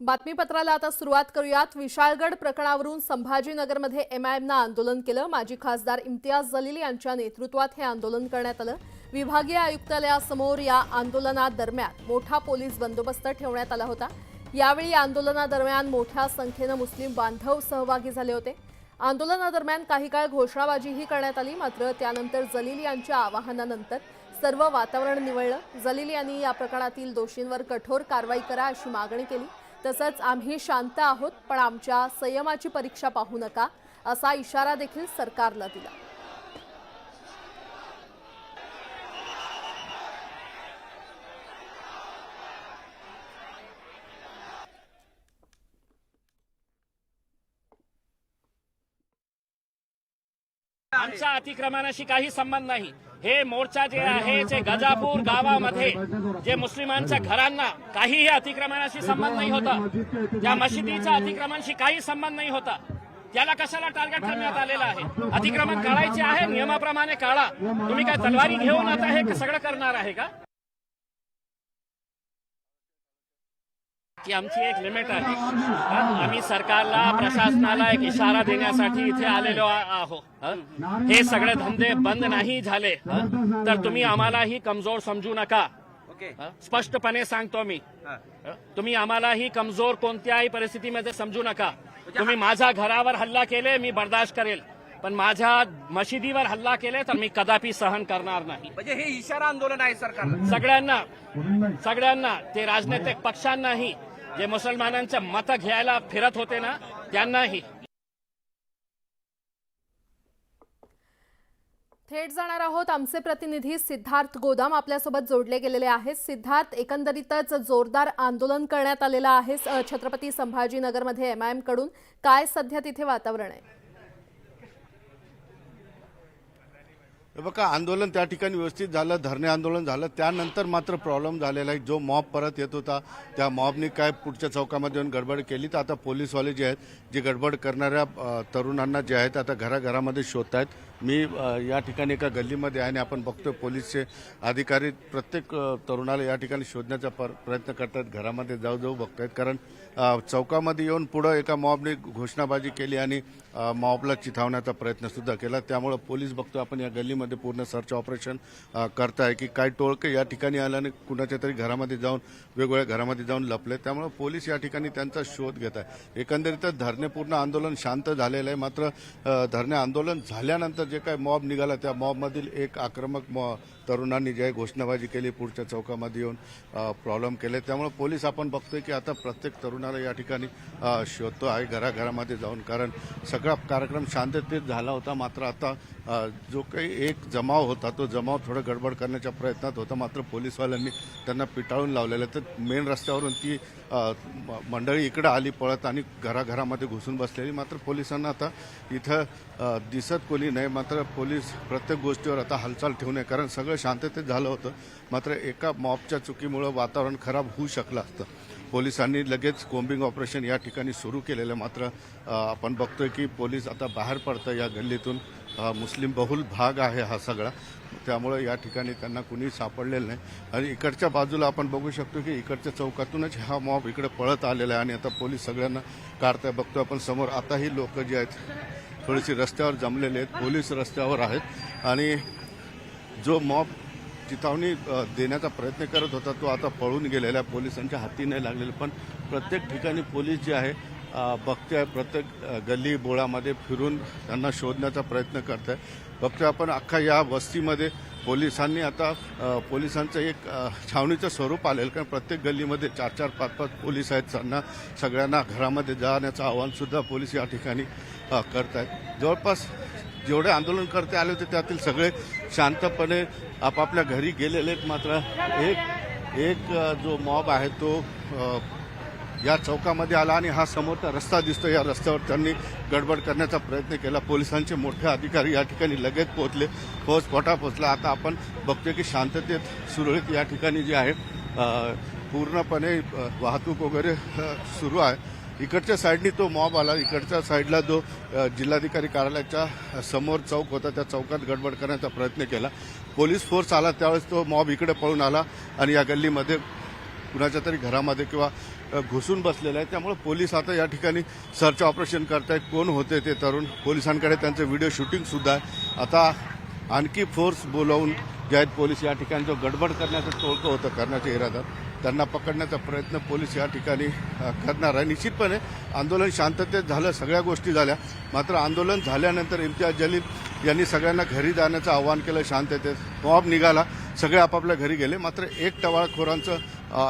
बातमीपत्राला आता सुरुवात करूयात. विशाळगड प्रकरणावरून संभाजीनगरमध्ये एमआयएमनं आंदोलन केलं. माजी खासदार इम्तियाज जलील यांच्या नेतृत्वात हे आंदोलन करण्यात आलं. विभागीय आयुक्तालयासमोर या आंदोलनादरम्यान मोठा पोलीस बंदोबस्त ठेवण्यात आला होता. यावेळी आंदोलनादरम्यान मोठ्या संख्येनं मुस्लिम बांधव सहभागी झाले होते. आंदोलनादरम्यान काही काळ घोषणाबाजीही करण्यात आली मात्र त्यानंतर जलील यांच्या आवाहनानंतर सर्व वातावरण निवळलं. जलील यांनी या प्रकरणातील दोषींवर कठोर कारवाई करा अशी मागणी केली. तसंच आम्ही शांत आहोत पण आमच्या संयमाची परीक्षा पाहू नका असा इशारा देखील सरकारला दिला. आमचा अतिक्रमणाशी काही संबंध नाही. हे मोर्चा जे आहे जे गजापूर गावामध्ये जे मुस्लिमांच्या घरांना काहीही अतिक्रमणाशी संबंध नाही होता. त्या मशिदीच्या अतिक्रमणाशी काही संबंध नाही होता त्याला कशाला टार्गेट करण्यात आलेलं आहे? अतिक्रमण काढायचे आहे नियमाप्रमाणे काढा. तुम्ही काय तलवारी घेऊन आता हे सगळं करणार आहे का? की आमची एक लिमिट आहे? आम्ही सरकारला प्रशासनाला एक इशारा देण्यासाठी इथे आलेलो आ- आहो हा? सगळे धंदे बंद नाही झाले? तर तुम्ही आम्हालाही कमजोर समजू नका? स्पष्टपणे सांगतो मी? तुम्ही आम्हालाही कमजोर कोणत्याही परिस्थितीमध्ये समजू नका तुम्ही माझ्या घरावर हल्ला केले मी बर्दाश्त करेल पण माझ्या मशिदीवर हल्ला केले तर मी कदापि सहन करणार नाही म्हणजे हे इशारा आंदोलन आहे सरकारला सगळ्यांना सगळ्यांना ते राजनैतिक पक्षांनाही जे मुसलमानांचं मतं घ्यायला फिरत होते ना त्यांनाही. थेट जाणार आहोत आमचे प्रतिनिधी सिद्धार्थ गोदाम आपल्यासोबत जोडले गेलेले आहेत. सिद्धार्थ एकंदरीतच जोरदार आंदोलन करण्यात आलेलं आहे छत्रपती संभाजीनगरमध्ये एमआयएमकडून. काय सध्या तिथे वातावरण आहे? हे बघा आंदोलन त्या ठिकाणी व्यवस्थित झालं धरणे आंदोलन झालं. त्यानंतर मात्र प्रॉब्लेम झालेला आहे. जो मॉब परत येत होता त्या मॉबने काय पुढच्या चौकामध्ये येऊन गडबड केली? तर आता पोलीसवाले जे आहेत जे गडबड करणाऱ्या तरुणांना जे आहेत आता घराघरामध्ये शोधत आहेत मी या ठिकाणी एका गल्लीमध्ये आहे आणि आपण बघतोय पोलीसचे अधिकारी प्रत्येक तरुणाला या ठिकाणी शोधण्याचा प्रयत्न करतात. घरामध्ये जाऊ जाऊ बघतायत. कारण चौकामध्ये येऊन पुढं एका मॉबने घोषणाबाजी केली आणि मॉबला चिथावण्याचा प्रयत्न सुद्धा केला. त्यामुळं पोलीस बघतो आपण या गल्लीमध्ये पूर्ण सर्च ऑपरेशन करताय की काय टोळके या ठिकाणी आल्याने कुणाच्या तरी घरामध्ये जाऊन वेगवेगळ्या घरामध्ये जाऊन लपले त्यामुळं पोलीस या ठिकाणी त्यांचा शोध घेत आहे. एकंदरीतच धरणे पूर्ण आंदोलन शांत झालेलं आहे. मात्र धरणे आंदोलन झाल्यानंतर जे काय मॉब निघाला त्या मॉबमधील एक आक्रमक मॉ तरुणांनी जे घोषणाबाजी केली पुढच्या चौकामध्ये येऊन प्रॉब्लेम केले. त्यामुळे पोलीस आपण बघतोय की आता प्रत्येक तरुणाला या ठिकाणी शोधतो आहे घराघरामध्ये जाऊन. कारण सगळा कार्यक्रम शांततेत झाला होता. मात्र आता जो काही एक जमाव होता तो जमाव थोडं गडबड करण्याच्या प्रयत्नात होता. मात्र पोलीसवाल्यांनी त्यांना पिटाळून लावलेलं तर मेन रस्त्यावरून ती मंडळी इकडं आली पळत आणि घराघरामध्ये घुसून बसलेली. मात्र पोलिसांना आता इथं दिसत कोणी नाही. मात्र पोलीस प्रत्येक गोष्टीवर आता हालचाल ठेवू नये. कारण सगळं शांततेत झालं होतं. मात्र एका मॉबच्या चुकीमुळं वातावरण खराब होऊ शकलं असतं. पोलिसांनी लगेच कोम्बिंग ऑपरेशन या ठिकाणी सुरू केलेलं आहे. मात्र आपण बघतोय की पोलीस आता बाहेर पडतं या गल्लीतून. मुस्लिम बहुल भाग आहे हा सगळा. त्यामुळे या ठिकाणी त्यांना कुणी सापडलेलं नाही. आणि इकडच्या बाजूला आपण बघू शकतो की इकडच्या चौकातूनच हा मॉब इकडे पळत आलेला आहे आणि आता पोलीस सगळ्यांना काढताय. बघतो आपण समोर आताही लोक जे आहेत थोडीशी रस्त्यावर जमलेले आहेत. पोलीस रस्त्यावर आहेत. आणि जो मॉब चितावणी देण्याचा प्रयत्न करत होता तो आता पळून गेलेला आहे. पोलिसांच्या हाती नाही लागलेला पण प्रत्येक ठिकाणी पोलीस जे आहे बघते बघते प्रत्येक गल्ली बोळामध्ये फिरून त्यांना शोधण्याचा प्रयत्न करत आहे बघतोय आपण अख्खा या वस्तीमध्ये पोलिसांनी आता पोलिसांचं एक छावणीचं स्वरूप आलेलं कारण प्रत्येक गल्लीमध्ये चार चार पाच पाच पोलीस आहेत. त्यांना सगळ्यांना घरामध्ये जाण्याचं आवाहनसुद्धा पोलीस या ठिकाणी करत आहेत जवळपास जेवढे आंदोलनकर्ते आले होते त्यातील सगळे शांतपणे आपापल्या घरी गेलेले आहेत. मात्र एक एक जो मॉब आहे तो या चौकामध्ये आला आणि हा समोरचा रस्ता दिसतो या रस्त्यावर त्यांनी गडबड करण्याचा प्रयत्न केला. पोलिसांचे मोठे अधिकारी या ठिकाणी लगेच पोहोचले. फौज पोटा पोहोचला? आता आपण बघतोय की शांततेत सुरळीत या ठिकाणी जे आहे पूर्णपणे वाहतूक वगैरे सुरू आहे. इकडच्या साईडनी तो मॉब आला. इकडच्या साईडला जो जिल्हाधिकारी कार्यालयाच्या समोर चौक होता त्या चौकात गडबड करण्याचा प्रयत्न केला. पोलीस फोर्स आला त्यावेळेस तो मॉब इकडे पळून आला आणि या गल्लीमध्ये कुणाच्या तरी घरामध्ये किंवा घुसून बसलेला आहे. त्यामुळे पोलीस आता या ठिकाणी सर्च ऑपरेशन करतायत. कोण होते ते तरुण? पोलिसांकडे त्यांचं व्हिडिओ शूटिंगसुद्धा आहे. आता आणखी फोर्स बोलावून जे आहेत पोलीस. या ठिकाणी जो गडबड करण्याचं टोळकं होतं करण्याच्या इराद्यात त्यांना पकडण्याचा प्रयत्न पोलीस या ठिकाणी करणार आहे. निश्चितपणे आंदोलन शांततेत झालं सगळ्या गोष्टी झाल्या. मात्र आंदोलन झाल्यानंतर इम्तियाज जलील यांनी सगळ्यांना घरी जाण्याचं आवाहन केलं शांततेत मॉब निघाला सगळे आपापल्या घरी गेले. मात्र एक टवाळखोरांचं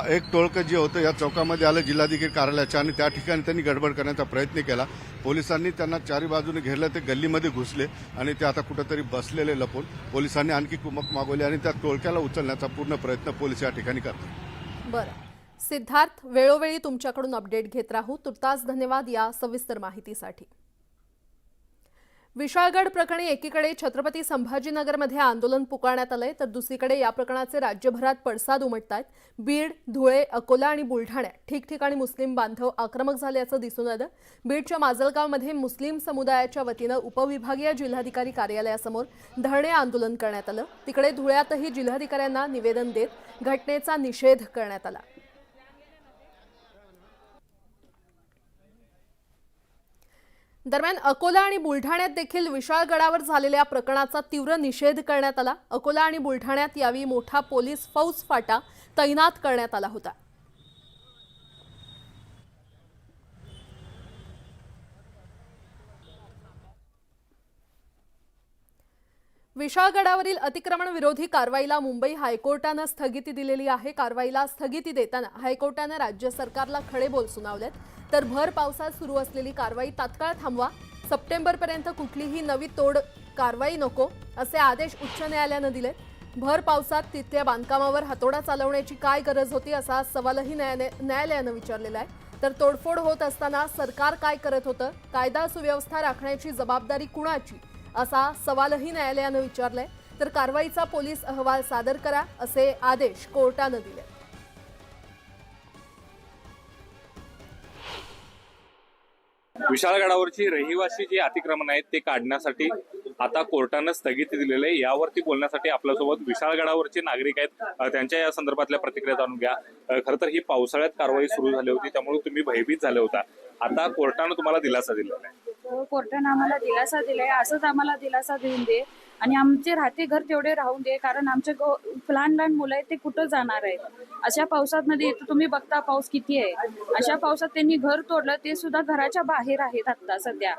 एक टोळकं जे होतं या चौकामध्ये आलं जिल्हाधिकारी कार्यालयाच्या आणि त्या ठिकाणी त्यांनी गडबड करण्याचा प्रयत्न केला. पोलिसांनी त्यांना चारी बाजूने घेरलं ते गल्लीमध्ये घुसले आणि ते आता कुठंतरी बसलेले लपून. पोलिसांनी आणखी कुमक मागवली आणि त्या टोळक्याला उचलण्याचा पूर्ण प्रयत्न पोलीस या ठिकाणी करतात. बरं. सिद्धार्थ वेळोवेळी तुमच्याकडून अपडेट घेत राहू. तुर्तास धन्यवाद या सविस्तर माहितीसाठी. विशाळगड प्रकरणी एकीकडे छत्रपती संभाजीनगरमध्ये आंदोलन पुकारण्यात आलंय तर दुसरीकडे या प्रकरणाचे राज्यभरात पडसाद उमटत आहेत बीड धुळे अकोला आणि बुलढाण्यात ठिकठिकाणी मुस्लिम बांधव आक्रमक झाल्याचं दिसून आलं. बीडच्या माजलगावमध्ये मुस्लिम समुदायाच्या वतीनं उपविभागीय जिल्हाधिकारी कार्यालयासमोर धरणे आंदोलन करण्यात आलं. तिकडे धुळ्यातही जिल्हाधिकाऱ्यांना निवेदन देत घटनेचा निषेध करण्यात आला. दरम्यान अकोला आणि बुलढाण्यात देखील विशाळगडावर झालेल्या प्रकरणाचा तीव्र निषेध करण्यात आला. अकोला आणि बुलढाण्यात यावेळी मोठा पोलीस फौज फाटा तैनात करण्यात आला होता. विशाळगडावरील अतिक्रमण विरोधी कारवाईला मुंबई हायकोर्टानं स्थगिती दिलेली आहे. कारवाईला स्थगिती देताना हायकोर्टानं राज्य सरकारला खडे बोल सुनावलेत. तर भर पावसात सुरू असलेली कारवाई तात्काळ थांबवा. सप्टेंबरपर्यंत कुठलीही नवी तोड कारवाई नको असे आदेश उच्च न्यायालयानं दिले भर पावसात तिथल्या बांधकामावर हातोडा चालवण्याची काय गरज होती असा सवालही न्यायालय- न्यायालयानं विचारलेला आहे. तर तोडफोड होत असताना सरकार काय करत होतं? कायदा सुव्यवस्था राखण्याची जबाबदारी कुणाची? असा सवालही न्यायालयानं विचारलाय. तर कारवाईचा पोलीस अहवाल सादर करा असे आदेश कोर्टानं दिले विशाळगडावरची रहिवासी जी अतिक्रमण आहेत ते काढण्यासाठी आता कोर्टानं स्थगिती दिलेली आहे. यावरती बोलण्यासाठी आपल्यासोबत विशाळगडावरचे नागरिक आहेत. त्यांच्या या संदर्भातल्या प्रतिक्रिया जाणून घ्या. खर खरं तर ही पावसाळ्यात कारवाई सुरू झाली होती त्यामुळे तुम्ही भयभीत झाले होता. आता कोर्टानं तुम्हाला दिलासा दिलेला आहे. कोर्टानं आम्हाला दिलासा दिलाय असंच आम्हाला दिलासा देऊन दे. आणि आमचे राहते घर तेवढे राहून दे कारण आमचे लहान लहान मुलं आहेत ते कुठं जाणार आहेत? अशा पावसात मध्ये तुम्ही बघता पाऊस किती आहे. अशा पावसात त्यांनी घर तोडलं ते सुद्धा घराच्या बाहेर आहेत आता सध्या.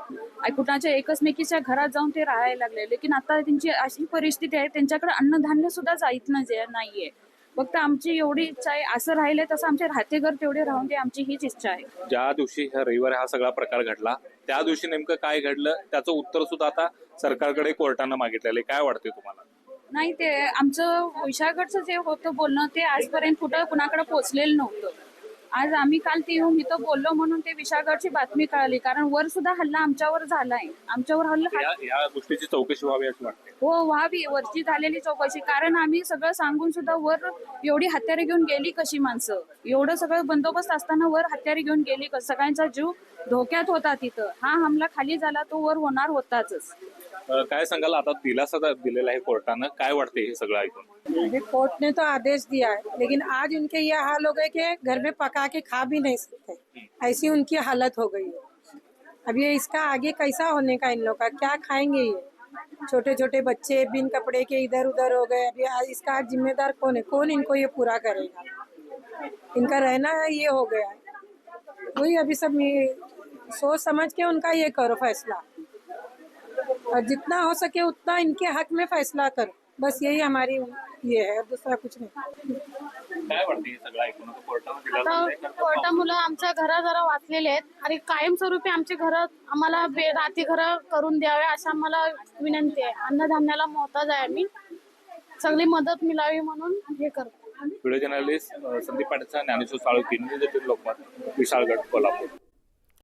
कुणाच्या एकमेकीच्या घरात जाऊन ते राहायला लागले. लेकिन आता त्यांची अशी परिस्थिती आहे त्यांच्याकडे अन्नधान्य सुद्धा जायत नाही नाहीये. फक्त आमची एवढी इच्छा आहे असं राहिले तसं आमचे राहते घर तेवढे राहून दे आमची हीच इच्छा आहे. ज्या दिवशी ह्या रविवारी हा सगळा प्रकार घडला त्या दिवशी नेमकं काय घडलं त्याचं उत्तर सुद्धा आता सरकारकडे कोर्टानं मागितलेलं आहे. काय वाटते तुम्हाला? नाही ते आमचं विशाळगडचं जे होतं बोलणं ते आजपर्यंत कुठं कुणाकडे पोहोचलेलं नव्हतं. आज आम्ही काल ते येऊन इथं बोललो म्हणून ते विशाळगडची बातमी कळाली. कारण वर सुद्धा हल्ला आमच्यावर झालाय. आमच्यावर हल्ला या या गोष्टीची चौकशी व्हावी अशी वाटते हो व्हावी. वरची झालेली चौकशी. कारण आम्ही सगळं सांगून सुद्धा वर एवढी हत्यारे घेऊन गेली कशी माणसं? एवढं सगळं बंदोबस्त असताना वर हत्यारे घेऊन गेली. सगळ्यांचा जीव धोक्यात होता तिथं. हा हमला खाली झाला तो वर होणार होताच. काय सांगाल, आता दिलासा दिलेला काय वाटते हे सगळं ऐकून? कोर्ट ने तो आदेश दिया है लेकिन आज उनके ये हाल हो गए कि घर में पका के खा भी नहीं सकते. ऐसी उनकी हालत हो गई है. अब ये इसका आगे कैसा होने का इन लोग का, क्या खाएँगे ये? छोटे छोटे बच्चे, बिन कपड़े के इधर उधर हो गए अभी इसका जिम्मेदार कौन है? कौन इनको ये पूरा करेगा? इनका रहना ये हो गया वही अभी सब सोच समझ के उनका ये करो फैसला। और जितना हो सके उतना इनके हक में फैसला करो। बस यही हमारी ये है दूसरा कुछ नहीं। काय वाटते हे सगळं ऐकून? आता कोर्टानं दिलासा दिलाय, खरं तर कोर्टामुळे आमच्या घरं जरा वाचलेले आहेत. आणि कायमस्वरूपी आमचे घर आम्हाला बे राती घर करून द्यावे असं आम्हाला विनंती आहे. अन्नधान्याला मोहताज आहे आम्ही. सगळी मदत मिळावी म्हणून हे करतो. Video journalist uh, Sandeep Patil Dnyaneshwar Salunkhe news eighteen Lokmat Vishalgad Kolhapur.